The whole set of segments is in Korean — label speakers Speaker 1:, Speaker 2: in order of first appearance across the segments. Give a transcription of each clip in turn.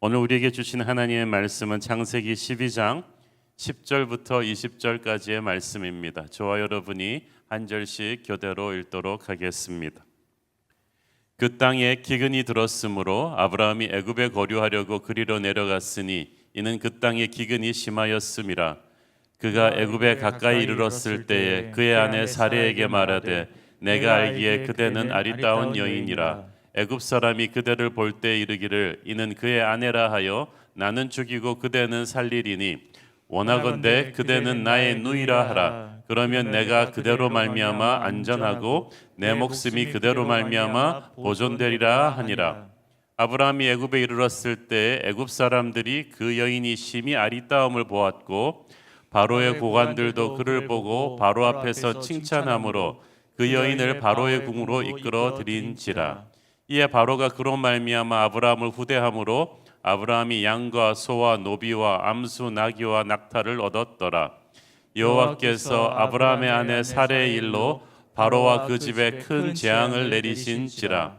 Speaker 1: 오늘 우리에게 주신 하나님의 말씀은 창세기 12장 10절부터 20절까지의 말씀입니다. 저와 여러분이 한 절씩 교대로 읽도록 하겠습니다. 그 땅에 기근이 들었으므로 아브라함이 애굽에 거류하려고 그리로 내려갔으니 이는 그 땅에 기근이 심하였음이라 그가 애굽에 가까이 이르렀을 때에 그의 아내 사례에게 말하되 내가 알기에 그대는 아리따운 여인이라 애굽 사람이 그대를 볼 때 이르기를 이는 그의 아내라 하여 나는 죽이고 그대는 살리리니 원하건대 그대는 나의 누이라 하라. 그러면 내가 그대로 말미암아 안전하고 내 목숨이 그대로 말미암아 보존되리라 하니라. 아브라함이 애굽에 이르렀을 때 애굽 사람들이 그 여인이 심히 아리따움을 보았고 바로의 고관들도 그를 보고 바로 앞에서 칭찬함으로 그 여인을 바로의 궁으로 이끌어 들인지라 이에 바로가 그로 말미암아 아브라함을 후대함으로 아브라함이 양과 소와 노비와 암수 나귀와 낙타를 얻었더라. 여호와께서 아브라함의 아내 사례의 일로 바로와 그 집에 큰 재앙을 내리신지라.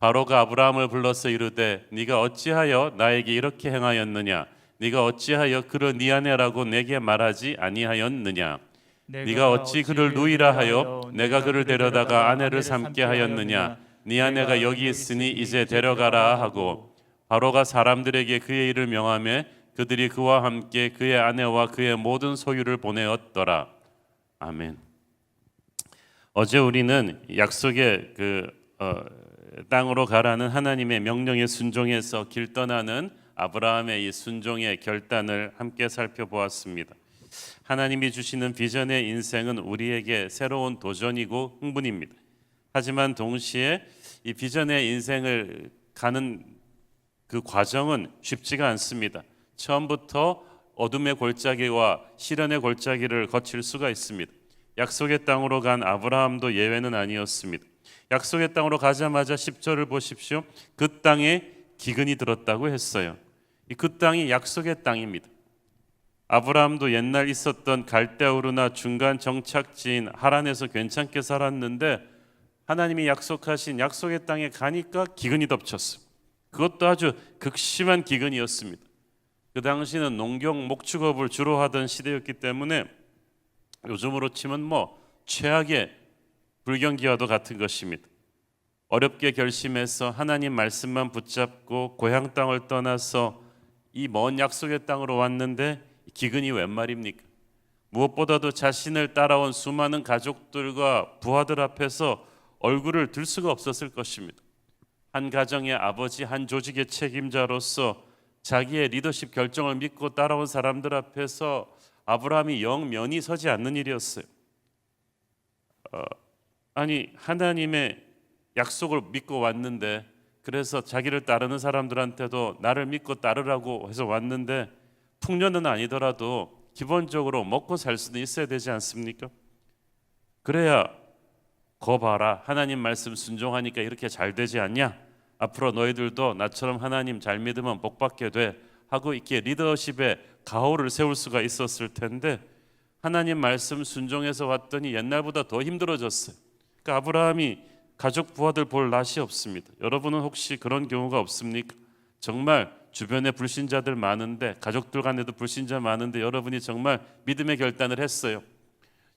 Speaker 1: 바로가 아브라함을 불러서 이르되 네가 어찌하여 나에게 이렇게 행하였느냐? 네가 어찌하여 그를 네 아내라고 내게 말하지 아니하였느냐? 네가 어찌 그를 누이라 하여 내가 그를 데려다가 아내를 삼게 하였느냐 네 아내가 여기 있으니 이제 데려가라 하고 바로가 사람들에게 그의 일을 명하며 그들이 그와 함께 그의 아내와 그의 모든 소유를 보내었더라 아멘. 어제 우리는 약속의 그 어, 땅으로 가라는 하나님의 명령에 순종해서 길 떠나는 아브라함의 이 순종의 결단을 함께 살펴보았습니다. 하나님이 주시는 비전의 인생은 우리에게 새로운 도전이고 흥분입니다. 하지만 동시에 이 비전의 인생을 가는 그 과정은 쉽지가 않습니다. 처음부터 어둠의 골짜기와 시련의 골짜기를 거칠 수가 있습니다. 약속의 땅으로 간 아브라함도 예외는 아니었습니다. 약속의 땅으로 가자마자 10절을 보십시오. 그 땅에 기근이 들었다고 했어요. 이그 땅이 약속의 땅입니다. 아브라함도 옛날 있었던 갈대우르나 중간 정착지인 하란에서 괜찮게 살았는데 하나님이 약속하신 약속의 땅에 가니까 기근이 덮쳤어. 그것도 아주 극심한 기근이었습니다. 그 당시는 농경 목축업을 주로 하던 시대였기 때문에 요즘으로 치면 뭐 최악의 불경기와도 같은 것입니다. 어렵게 결심해서 하나님 말씀만 붙잡고 고향 땅을 떠나서 이 먼 약속의 땅으로 왔는데 기근이 웬 말입니까? 무엇보다도 자신을 따라온 수많은 가족들과 부하들 앞에서 얼굴을 들 수가 없었을 것입니다. 한 가정의 아버지, 한 조직의 책임자로서 자기의 리더십 결정을 믿고 따라온 사람들 앞에서 아브라함이 영 면이 서지 않는 일이었어요. 어, 아니 하나님의 약속을 믿고 왔는데 그래서 자기를 따르는 사람들한테도 나를 믿고 따르라고 해서 왔는데 풍년은 아니더라도 기본적으로 먹고 살 수는 있어야 되지 않습니까? 그래야 거 봐라 하나님 말씀 순종하니까 이렇게 잘 되지 않냐? 앞으로 너희들도 나처럼 하나님 잘 믿으면 복 받게 돼 하고 이렇게 리더십의 가호를 세울 수가 있었을 텐데 하나님 말씀 순종해서 왔더니 옛날보다 더 힘들어졌어요. 그러니까 아브라함이 가족 부하들 볼 낯이 없습니다. 여러분은 혹시 그런 경우가 없습니까? 정말 주변에 불신자들 많은데 가족들 간에도 불신자 많은데 여러분이 정말 믿음의 결단을 했어요.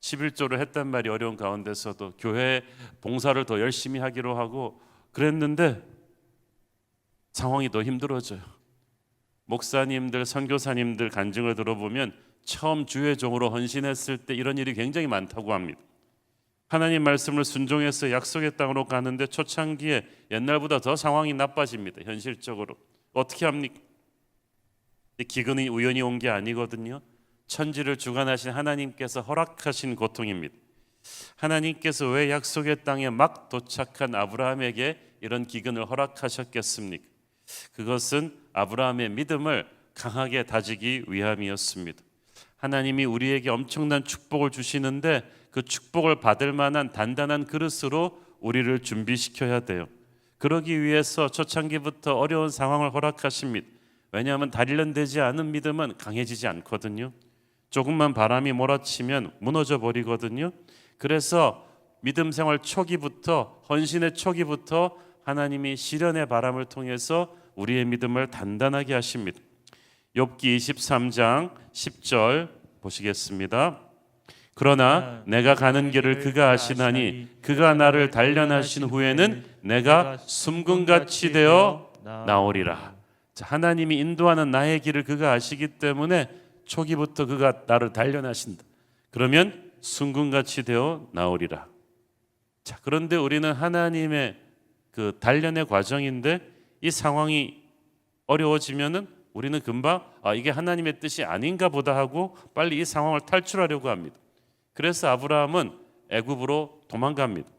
Speaker 1: 11조를 했단 말이 어려운 가운데서도 교회 봉사를 더 열심히 하기로 하고 그랬는데 상황이 더 힘들어져요. 목사님들, 선교사님들 간증을 들어보면 처음 주의 종으로 헌신했을 때 이런 일이 굉장히 많다고 합니다. 하나님 말씀을 순종해서 약속의 땅으로 가는데 초창기에 옛날보다 더 상황이 나빠집니다. 현실적으로 어떻게 합니까? 기근이 우연히 온 게 아니거든요. 천지를 주관하신 하나님께서 허락하신 고통입니다. 하나님께서 왜 약속의 땅에 막 도착한 아브라함에게 이런 기근을 허락하셨겠습니까? 그것은 아브라함의 믿음을 강하게 다지기 위함이었습니다. 하나님이 우리에게 엄청난 축복을 주시는데 그 축복을 받을 만한 단단한 그릇으로 우리를 준비시켜야 돼요. 그러기 위해서 초창기부터 어려운 상황을 허락하십니다. 왜냐하면 단련되지 않은 믿음은 강해지지 않거든요. 조금만 바람이 몰아치면 무너져 버리거든요. 그래서 믿음 생활 초기부터 헌신의 초기부터 하나님이 시련의 바람을 통해서 우리의 믿음을 단단하게 하십니다. 욥기 23장 10절 보시겠습니다. 그러나 내가 가는 길을 그가 아시나니 그가 나를 단련하신 후에는 내가 숨금같이 되어 나오리라. 자, 하나님이 인도하는 나의 길을 그가 아시기 때문에 초기부터 그가 나를 단련하신다. 그러면 순금같이 되어 나오리라. 자, 그런데 우리는 하나님의 그 단련의 과정인데 이 상황이 어려워지면은 우리는 금방 아 이게 하나님의 뜻이 아닌가 보다 하고 빨리 이 상황을 탈출하려고 합니다. 그래서 아브라함은 애굽으로 도망갑니다.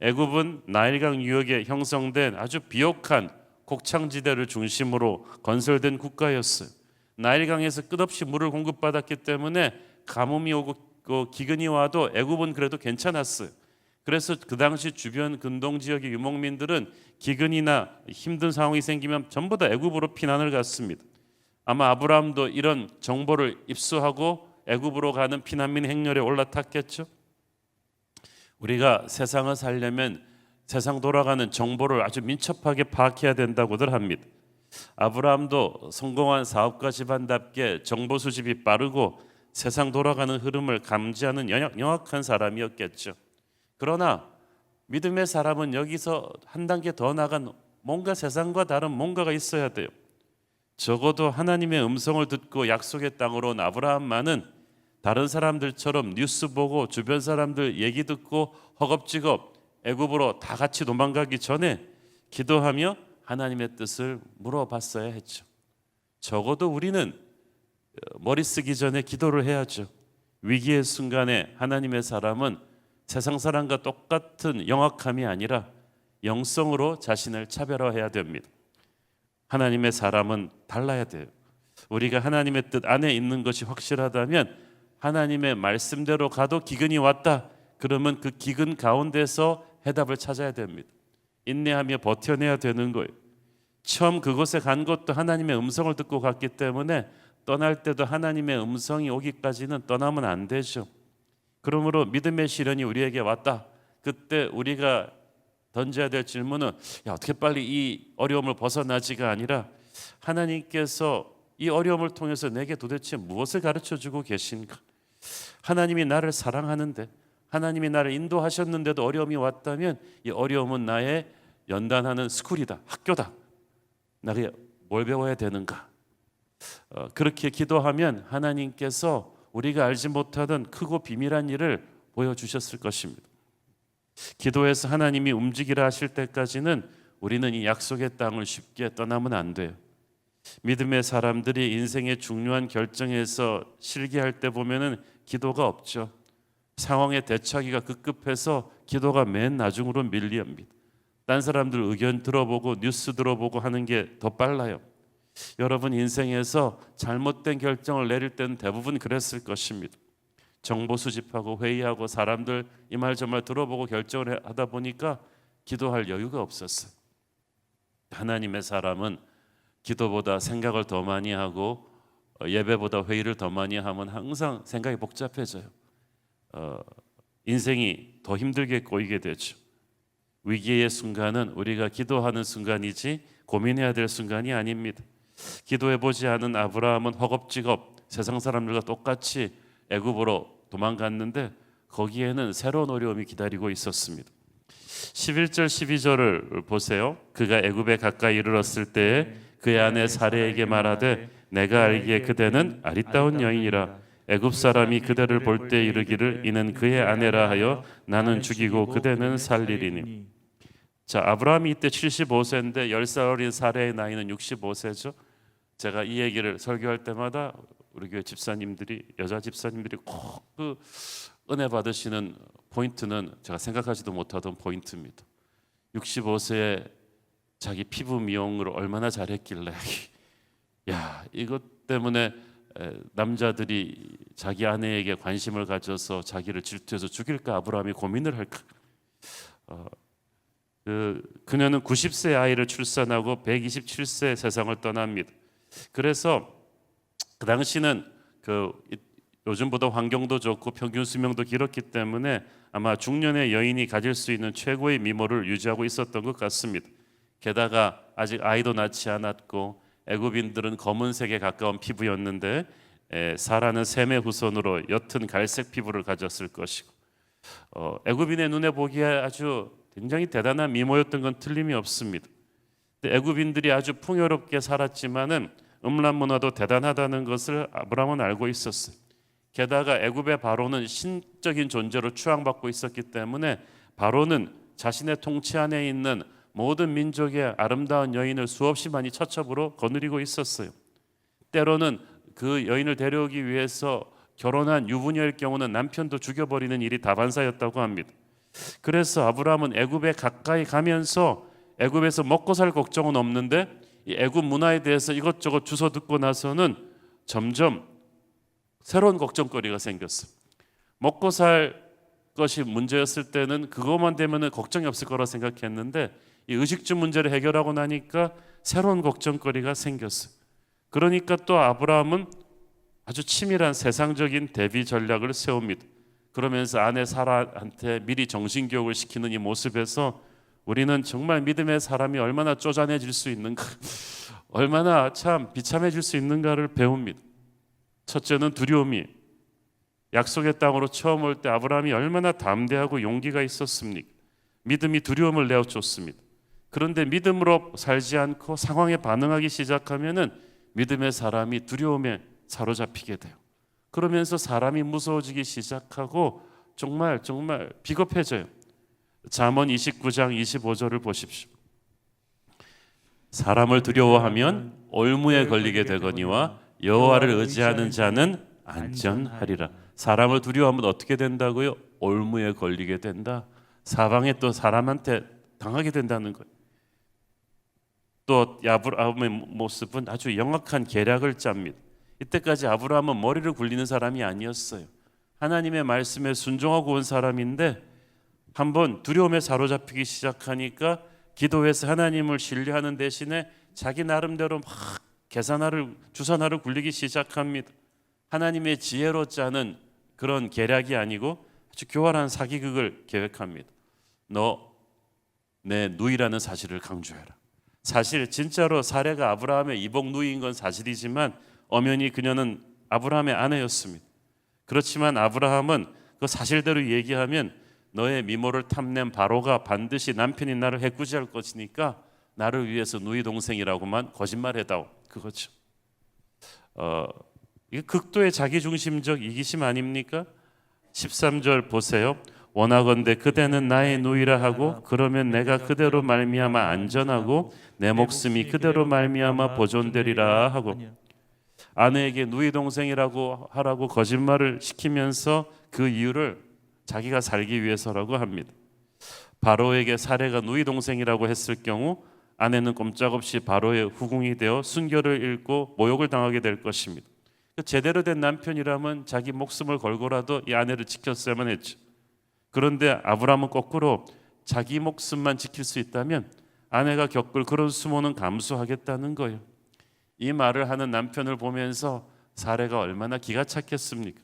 Speaker 1: 애굽은 나일강 유역에 형성된 아주 비옥한 곡창지대를 중심으로 건설된 국가였어요. 나일강에서 끝없이 물을 공급받았기 때문에 가뭄이 오고 그 기근이 와도 애굽은 그래도 괜찮았어요. 그래서 그 당시 주변 근동 지역의 유목민들은 기근이나 힘든 상황이 생기면 전부 다 애굽으로 피난을 갔습니다. 아마 아브라함도 이런 정보를 입수하고 애굽으로 가는 피난민 행렬에 올라탔겠죠. 우리가 세상을 살려면 세상 돌아가는 정보를 아주 민첩하게 파악해야 된다고들 합니다. 아브라함도 성공한 사업가 집안답게 정보 수집이 빠르고 세상 돌아가는 흐름을 감지하는 영악한 사람이었겠죠. 그러나 믿음의 사람은 여기서 한 단계 더 나간 뭔가 세상과 다른 뭔가가 있어야 돼요. 적어도 하나님의 음성을 듣고 약속의 땅으로 온 아브라함만은 다른 사람들처럼 뉴스 보고 주변 사람들 얘기 듣고 허겁지겁 애굽으로 다 같이 도망가기 전에 기도하며 하나님의 뜻을 물어봤어야 했죠. 적어도 우리는 어, 머리 쓰기 전에 기도를 해야죠. 위기의 순간에 하나님의 사람은 세상 사람과 똑같은 영악함이 아니라 영성으로 자신을 차별화해야 됩니다. 하나님의 사람은 달라야 돼요. 우리가 하나님의 뜻 안에 있는 것이 확실하다면 하나님의 말씀대로 가도 기근이 왔다. 그러면 그 기근 가운데서 해답을 찾아야 됩니다. 인내하며 버텨내야 되는 거예요. 처음 그곳에 간 것도 하나님의 음성을 듣고 갔기 때문에 떠날 때도 하나님의 음성이 오기까지는 떠나면 안 되죠. 그러므로 믿음의 시련이 우리에게 왔다. 그때 우리가 던져야 될 질문은 야 어떻게 빨리 이 어려움을 벗어나지가 아니라 하나님께서 이 어려움을 통해서 내게 도대체 무엇을 가르쳐 주고 계신가? 하나님이 나를 사랑하는데 하나님이 나를 인도하셨는데도 어려움이 왔다면 이 어려움은 나의 연단하는 스쿨이다, 학교다. 나게 뭘 배워야 되는가? 어, 그렇게 기도하면 하나님께서 우리가 알지 못하던 크고 비밀한 일을 보여주셨을 것입니다. 기도해서 하나님이 움직이라 하실 때까지는 우리는 이 약속의 땅을 쉽게 떠나면 안 돼요. 믿음의 사람들이 인생의 중요한 결정에서 실기할 때 보면은 기도가 없죠. 상황에 대처하기가 급급해서 기도가 맨 나중으로 밀리합니다. 딴 사람들 의견 들어보고 뉴스 들어보고 하는 게 더 빨라요. 여러분 인생에서 잘못된 결정을 내릴 때는 대부분 그랬을 것입니다. 정보 수집하고 회의하고 사람들 이 말 저 말 들어보고 결정을 하다 보니까 기도할 여유가 없었어요. 하나님의 사람은 기도보다 생각을 더 많이 하고 어, 예배보다 회의를 더 많이 하면 항상 생각이 복잡해져요. 어, 인생이 더 힘들게 꼬이게 되죠. 위기의 순간은 우리가 기도하는 순간이지 고민해야 될 순간이 아닙니다. 기도해 보지 않은 아브라함은 허겁지겁 세상 사람들과 똑같이 애굽으로 도망갔는데 거기에는 새로운 어려움이 기다리고 있었습니다. 11절 12절을 보세요. 그가 애굽에 가까이 이르렀을 때에 그의 아내 사례에게 말하되 내가 알기에 그대는 아리따운 여인이라 애굽 사람이 그대를 볼 때 이르기를 이는 그의 아내라 하여 나는 죽이고 그대는 살리리니 자 아브라함이 이때 75세인데 10살 어린 사례의 나이는 65세죠. 제가 이 얘기를 설교할 때마다 우리 교회 집사님들이 여자 집사님들이 꼭 그 은혜 받으시는 포인트는 제가 생각하지도 못하던 포인트입니다. 65세에 자기 피부 미용을 얼마나 잘했길래 야 이것 때문에 에, 남자들이 자기 아내에게 관심을 가져서 자기를 질투해서 죽일까 아브라함이 고민을 할까 어, 그, 그녀는 90세 아이를 출산하고 127세 세상을 떠납니다. 그래서 그 당시는 그 이- 요즘보다 환경도 좋고 평균 수명도 길었기 때문에 아마 중년의 여인이 가질 수 있는 최고의 미모를 유지하고 있었던 것 같습니다. 게다가 아직 아이도 낳지 않았고 애굽인들은 검은색에 가까운 피부였는데 에, 사라는 셈의 후손으로 옅은 갈색 피부를 가졌을 것이고 어, 애굽인의 눈에 보기에 아주 굉장히 대단한 미모였던 건 틀림이 없습니다. 애굽인들이 아주 풍요롭게 살았지만은 음란 문화도 대단하다는 것을 아브라함은 알고 있었어요. 게다가 애굽의 바로는 신적인 존재로 추앙받고 있었기 때문에 바로는 자신의 통치 안에 있는 모든 민족의 아름다운 여인을 수없이 많이 처첩으로 거느리고 있었어요. 때로는 그 여인을 데려오기 위해서 결혼한 유부녀일 경우는 남편도 죽여버리는 일이 다반사였다고 합니다. 그래서 아브라함은 애굽에 가까이 가면서 애굽에서 먹고 살 걱정은 없는데 이 애굽 문화에 대해서 이것저것 주워 듣고 나서는 점점 새로운 걱정거리가 생겼어. 먹고 살 것이 문제였을 때는 그것만 되면은 걱정이 없을 거라 생각했는데 이 의식주 문제를 해결하고 나니까 새로운 걱정거리가 생겼어. 그러니까 또 아브라함은 아주 치밀한 세상적인 대비 전략을 세웁니다. 그러면서 아내 사라한테 미리 정신 교육을 시키는 이 모습에서 우리는 정말 믿음의 사람이 얼마나 쪼잔해질 수 있는가, 얼마나 참 비참해질 수 있는가를 배웁니다. 첫째는 두려움이 약속의 땅으로 처음 올 때 아브라함이 얼마나 담대하고 용기가 있었습니까? 믿음이 두려움을 내어줬습니다. 그런데 믿음으로 살지 않고 상황에 반응하기 시작하면은 믿음의 사람이 두려움에 사로잡히게 돼요. 그러면서 사람이 무서워지기 시작하고 정말 정말 비겁해져요. 잠언 29장 25절을 보십시오. 사람을 두려워하면 올무에 걸리게 되거니와 여호와를 의지하는 자는 안전하리라. 사람을 두려워하면 어떻게 된다고요? 올무에 걸리게 된다. 사방에 또 사람한테 당하게 된다는 거예요. 또 아브라함의 모습은 아주 영악한 계략을 짭니다. 이때까지 아브라함은 머리를 굴리는 사람이 아니었어요. 하나님의 말씀에 순종하고 온 사람인데 한번 두려움에 사로잡히기 시작하니까 기도해서 하나님을 신뢰하는 대신에 자기 나름대로 막 계산하를 주산하를 굴리기 시작합니다. 하나님의 지혜로 짜는 그런 계략이 아니고 아주 교활한 사기극을 계획합니다. 너 내 누이라는 사실을 강조해라. 사실 진짜로 사례가 아브라함의 이복 누이인 건 사실이지만 엄연히 그녀는 아브라함의 아내였습니다. 그렇지만 아브라함은 그 사실대로 얘기하면 너의 미모를 탐낸 바로가 반드시 남편인 나를 해꾸지할 것이니까 나를 위해서 누이 동생이라고만 거짓말해다오 그거죠. 어, 이게 극도의 자기중심적 이기심 아닙니까? 13절 보세요. 원하건대 그대는 나의 누이라 하고 그러면 내가 그대로 말미암아 안전하고 내 목숨이 그대로 말미암아 보존되리라 하고 아내에게 누이 동생이라고 하라고 거짓말을 시키면서 그 이유를 자기가 살기 위해서라고 합니다. 바로에게 사례가 누이 동생이라고 했을 경우 아내는 꼼짝없이 바로의 후궁이 되어 순결을 잃고 모욕을 당하게 될 것입니다. 제대로 된 남편이라면 자기 목숨을 걸고라도 이 아내를 지켰어야만 했죠. 그런데 아브라함은 거꾸로 자기 목숨만 지킬 수 있다면 아내가 겪을 그런 수모는 감수하겠다는 거예요. 이 말을 하는 남편을 보면서 사례가 얼마나 기가 찼겠습니까?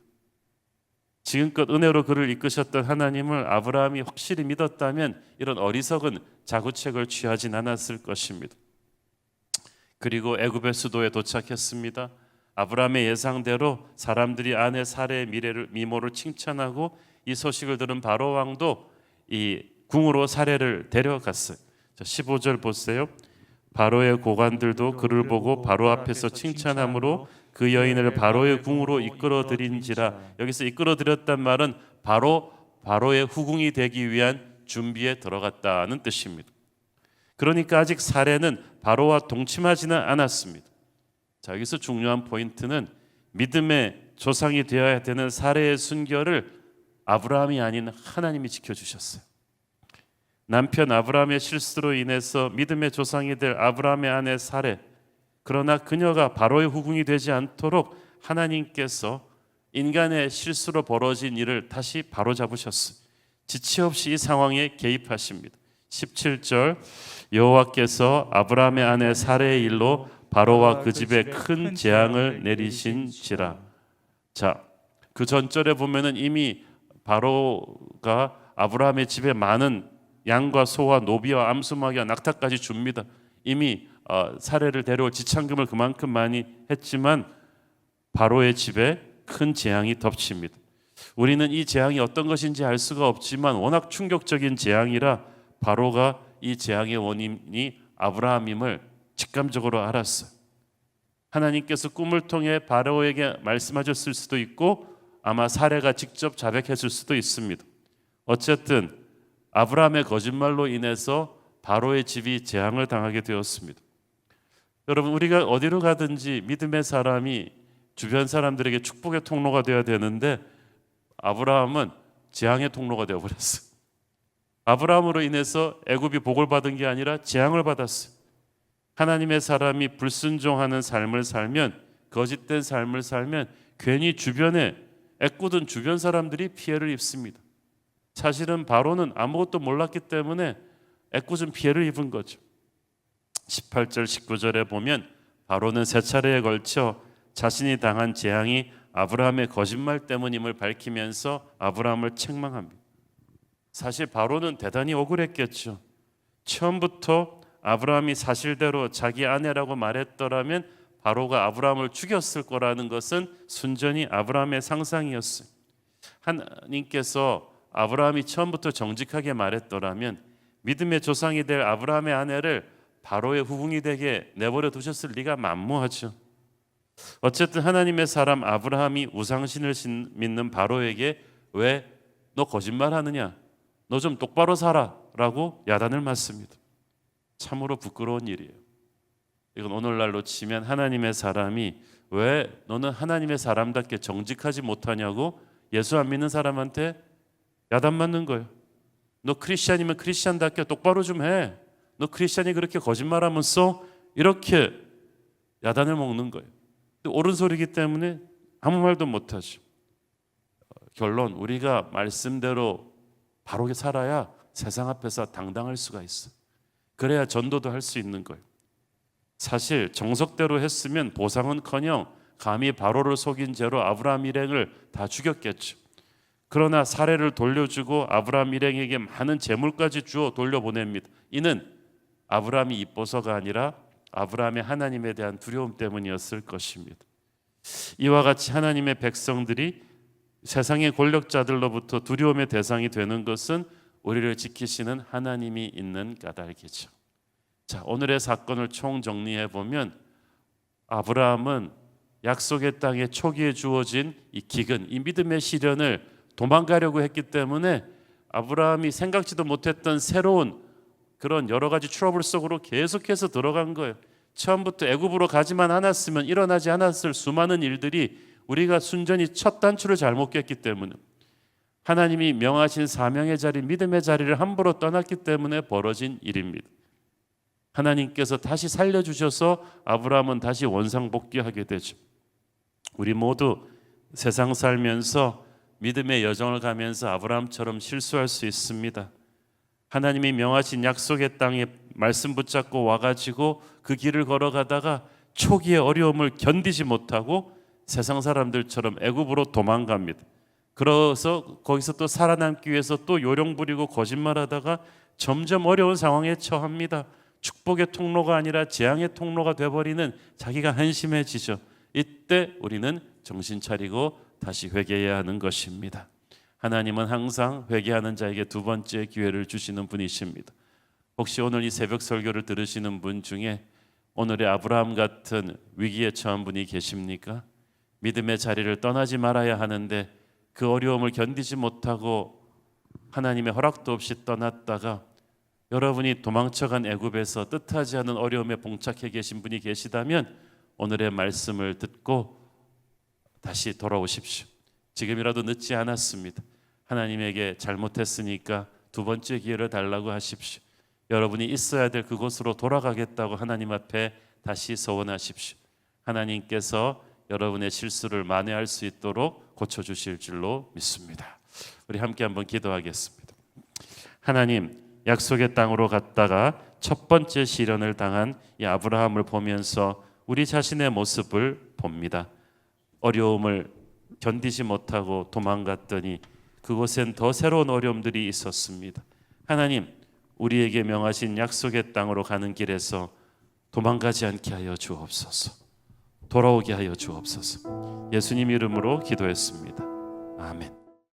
Speaker 1: 지금껏 은혜로 그를 이끄셨던 하나님을 아브라함이 확실히 믿었다면 이런 어리석은 자구책을 취하진 않았을 것입니다. 그리고 애굽의 수도에 도착했습니다. 아브라함의 예상대로 사람들이 아내 사례의 미래를 미모를 칭찬하고 이 소식을 들은 바로 왕도 이 궁으로 사례를 데려갔어요. 15절 보세요. 바로의 고관들도 그를 보고 바로 앞에서 칭찬함으로 그 여인을 바로의 궁으로 이끌어 들인지라 여기서 이끌어 들였단 말은 바로 바로의 후궁이 되기 위한 준비에 들어갔다는 뜻입니다. 그러니까 아직 사례는 바로와 동침하지는 않았습니다. 자 여기서 중요한 포인트는 믿음의 조상이 되어야 되는 사례의 순결을 아브라함이 아닌 하나님이 지켜 주셨어요. 남편 아브라함의 실수로 인해서 믿음의 조상이 될 아브라함의 아내 사례 그러나 그녀가 바로의 후궁이 되지 않도록 하나님께서 인간의 실수로 벌어진 일을 다시 바로 잡으셨어요. 지체 없이 이 상황에 개입하십니다. 17절 여호와께서 아브라함의 아내 사례의 일로 바로와 그 집에 큰 재앙을 내리신지라. 자, 그 전절에 보면은 이미 바로가 아브라함의 집에 많은 양과 소와 노비와 암수마귀와 낙타까지 줍니다. 이미 어, 사례를 데려올 지참금을 그만큼 많이 했지만 바로의 집에 큰 재앙이 덮칩니다. 우리는 이 재앙이 어떤 것인지 알 수가 없지만 워낙 충격적인 재앙이라 바로가 이 재앙의 원인이 아브라함임을 직감적으로 알았어요. 하나님께서 꿈을 통해 바로에게 말씀하셨을 수도 있고 아마 사례가 직접 자백했을 수도 있습니다. 어쨌든 아브라함의 거짓말로 인해서 바로의 집이 재앙을 당하게 되었습니다. 여러분 우리가 어디로 가든지 믿음의 사람이 주변 사람들에게 축복의 통로가 되어야 되는데 아브라함은 재앙의 통로가 되어 버렸어. 아브라함으로 인해서 애굽이 복을 받은 게 아니라 재앙을 받았어. 하나님의 사람이 불순종하는 삶을 살면 거짓된 삶을 살면 괜히 주변에 애꿎은 주변 사람들이 피해를 입습니다. 사실은 바로는 아무것도 몰랐기 때문에 애꿎은 피해를 입은 거죠. 18절 19절에 보면 바로는 세 차례에 걸쳐 자신이 당한 재앙이 아브라함의 거짓말 때문임을 밝히면서 아브라함을 책망합니다. 사실 바로는 대단히 억울했겠죠. 처음부터 아브라함이 사실대로 자기 아내라고 말했더라면 바로가 아브라함을 죽였을 거라는 것은 순전히 아브라함의 상상이었어요. 하나님께서 아브라함이 처음부터 정직하게 말했더라면 믿음의 조상이 될 아브라함의 아내를 바로의 후궁이 되게 내버려 두셨을 리가 만무하죠. 어쨌든 하나님의 사람 아브라함이 우상신을 믿는 바로에게 왜 너 거짓말하느냐? 너 좀 똑바로 살아라고 야단을 맞습니다. 참으로 부끄러운 일이에요. 이건 오늘날로 치면 하나님의 사람이 왜 너는 하나님의 사람답게 정직하지 못하냐고 예수 안 믿는 사람한테 야단 맞는 거예요. 너 크리스천이면 크리스천답게 똑바로 좀 해. 너 크리스천이 그렇게 거짓말하면서 이렇게 야단을 먹는 거예요. 옳은 소리기 때문에 아무 말도 못 하죠. 결론 우리가 말씀대로 바르게 살아야 세상 앞에서 당당할 수가 있어. 그래야 전도도 할 수 있는 거예요. 사실 정석대로 했으면 보상은커녕 감히 바로를 속인 죄로 아브라함 일행을 다 죽였겠죠. 그러나 사례를 돌려주고 아브라함 일행에게 많은 재물까지 주어 돌려보냅니다. 이는 아브라함이 이뻐서가 아니라 아브라함의 하나님에 대한 두려움 때문이었을 것입니다. 이와 같이 하나님의 백성들이 세상의 권력자들로부터 두려움의 대상이 되는 것은 우리를 지키시는 하나님이 있는 까닭이죠. 자, 오늘의 사건을 총 정리해 보면 아브라함은 약속의 땅에 초기에 주어진 이 기근, 이 믿음의 시련을 도망가려고 했기 때문에 아브라함이 생각지도 못했던 새로운 그런 여러 가지 트러블 속으로 계속해서 들어간 거예요. 처음부터 애굽으로 가지만 않았으면 일어나지 않았을 수많은 일들이 우리가 순전히 첫 단추를 잘못 꼈기 때문에 하나님이 명하신 사명의 자리, 믿음의 자리를 함부로 떠났기 때문에 벌어진 일입니다. 하나님께서 다시 살려 주셔서 아브라함은 다시 원상 복귀하게 되죠. 우리 모두 세상 살면서 믿음의 여정을 가면서 아브라함처럼 실수할 수 있습니다. 하나님이 명하신 약속의 땅에 말씀 붙잡고 와가지고 그 길을 걸어가다가 초기의 어려움을 견디지 못하고 세상 사람들처럼 애굽으로 도망갑니다. 그래서 거기서 또 살아남기 위해서 또 요령 부리고 거짓말하다가 점점 어려운 상황에 처합니다. 축복의 통로가 아니라 재앙의 통로가 돼버리는 자기가 한심해지죠. 이때 우리는 정신 차리고 다시 회개해야 하는 것입니다. 하나님은 항상 회개하는 자에게 두 번째 기회를 주시는 분이십니다. 혹시 오늘 이 새벽 설교를 들으시는 분 중에 오늘의 아브라함 같은 위기에 처한 분이 계십니까? 믿음의 자리를 떠나지 말아야 하는데 그 어려움을 견디지 못하고 하나님의 허락도 없이 떠났다가 여러분이 도망쳐간 애굽에서 뜻하지 않은 어려움에 봉착해 계신 분이 계시다면 오늘의 말씀을 듣고 다시 돌아오십시오. 지금이라도 늦지 않았습니다. 하나님에게 잘못했으니까 두 번째 기회를 달라고 하십시오. 여러분이 있어야 될 그곳으로 돌아가겠다고 하나님 앞에 다시 소원하십시오. 하나님께서 여러분의 실수를 만회할 수 있도록 고쳐 주실 줄로 믿습니다. 우리 함께 한번 기도하겠습니다. 하나님, 약속의 땅으로 갔다가 첫 번째 시련을 당한 이 아브라함을 보면서 우리 자신의 모습을 봅니다. 어려움을 견디지 못하고 도망갔더니 그곳엔 더 새로운 어려움들이 있었습니다. 하나님, 우리에게 명하신 약속의 땅으로 가는 길에서 도망가지 않게 하여 주옵소서. 돌아오게 하여 주옵소서. 예수님 이름으로 기도했습니다. 아멘.